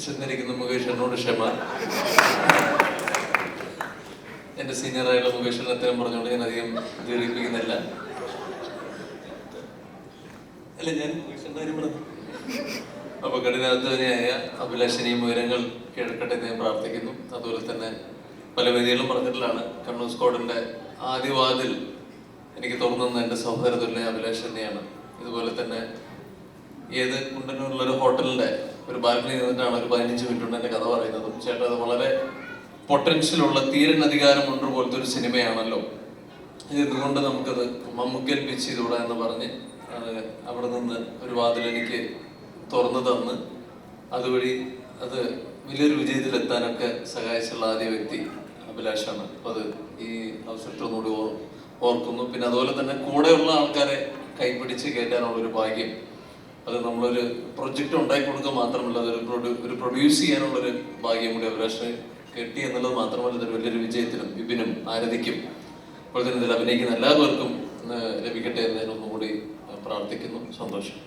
വിശന്നിരിക്കുന്ന മുകേഷ് എന്നോട് ക്ഷമ. എന്റെ സീനിയറായുള്ള മുകേഷ് അത്തരം പറഞ്ഞുകൊണ്ട് ഞാൻ അധികം ദീർഘിപ്പിക്കുന്നില്ല. അല്ല ഞാൻ അപ്പൊ കഠിനാധ്വാനിയായ അഭിലാഷിനെയും ഉയരങ്ങൾ കിഴക്കട്ടെ എന്ന് ഞാൻ പ്രാർത്ഥിക്കുന്നു. അതുപോലെ തന്നെ പല വേദികളും പറഞ്ഞിട്ടുള്ളതാണ് കണ്ണൂർ സ്കോഡിന്റെ ആദ്യവാതിൽ എനിക്ക് തുറന്നുന്ന എന്റെ സഹോദര തുല്യ അഭിലാഷ് തന്നെയാണ്. ഇതുപോലെ തന്നെ ഏത് കുണ്ടന്നൂരിലൊരു ഹോട്ടലിന്റെ ഒരു ബാൽക്കണി നിന്നിട്ടാണ് ഒരു പതിനഞ്ച് മിനിറ്റ് കൊണ്ട് എന്റെ കഥ പറയുന്നതും. ചേട്ടൻ അത് വളരെ പൊട്ടൻഷ്യൽ ഉള്ള തീരൻ അധികാരമുണ്ട് പോലത്തെ ഒരു സിനിമയാണല്ലോ. ഇതുകൊണ്ട് നമുക്കത് മമ്മുക്കേൽപ്പിച്ച് പിച്ച് ചെയ്തുകൂടാ എന്ന് പറഞ്ഞ് അവിടെ നിന്ന് ഒരു വാതിൽ എനിക്ക് തുറന്നു തന്ന് അതുവഴി അത് വലിയൊരു വിജയത്തിലെത്താനൊക്കെ സഹായിച്ചുള്ള ആദ്യ വ്യക്തി അഭിലാഷാണ്. അപ്പൊ അത് ഈ അവസരത്തിൽ ഒന്നുകൂടി ഓർക്കുന്നു. പിന്നെ അതുപോലെ തന്നെ കൂടെയുള്ള ആൾക്കാരെ കൈപിടിച്ച് കയറ്റാനുള്ള ഒരു ഭാഗ്യം അത് നമ്മളൊരു പ്രൊജക്റ്റ് ഉണ്ടാക്കി കൊടുക്കുക മാത്രമല്ല അതൊരു പ്രൊഡ്യൂ ഒരു പ്രൊഡ്യൂസ് ചെയ്യാനുള്ള ഒരു ഭാഗ്യം കൂടി അഭിലാഷിന് കെട്ടി എന്നുള്ളത് മാത്രമല്ല ഇതൊരു വലിയൊരു വിജയത്തിനും വിപിനും ആരതിക്കും. അപ്പോൾ തന്നെ ഇതിൽ അഭിനയിക്കുന്ന എല്ലാവർക്കും ലഭിക്കട്ടെ എന്നതിനൊന്നുകൂടി പ്രാർത്ഥിക്കുന്നു. സന്തോഷം.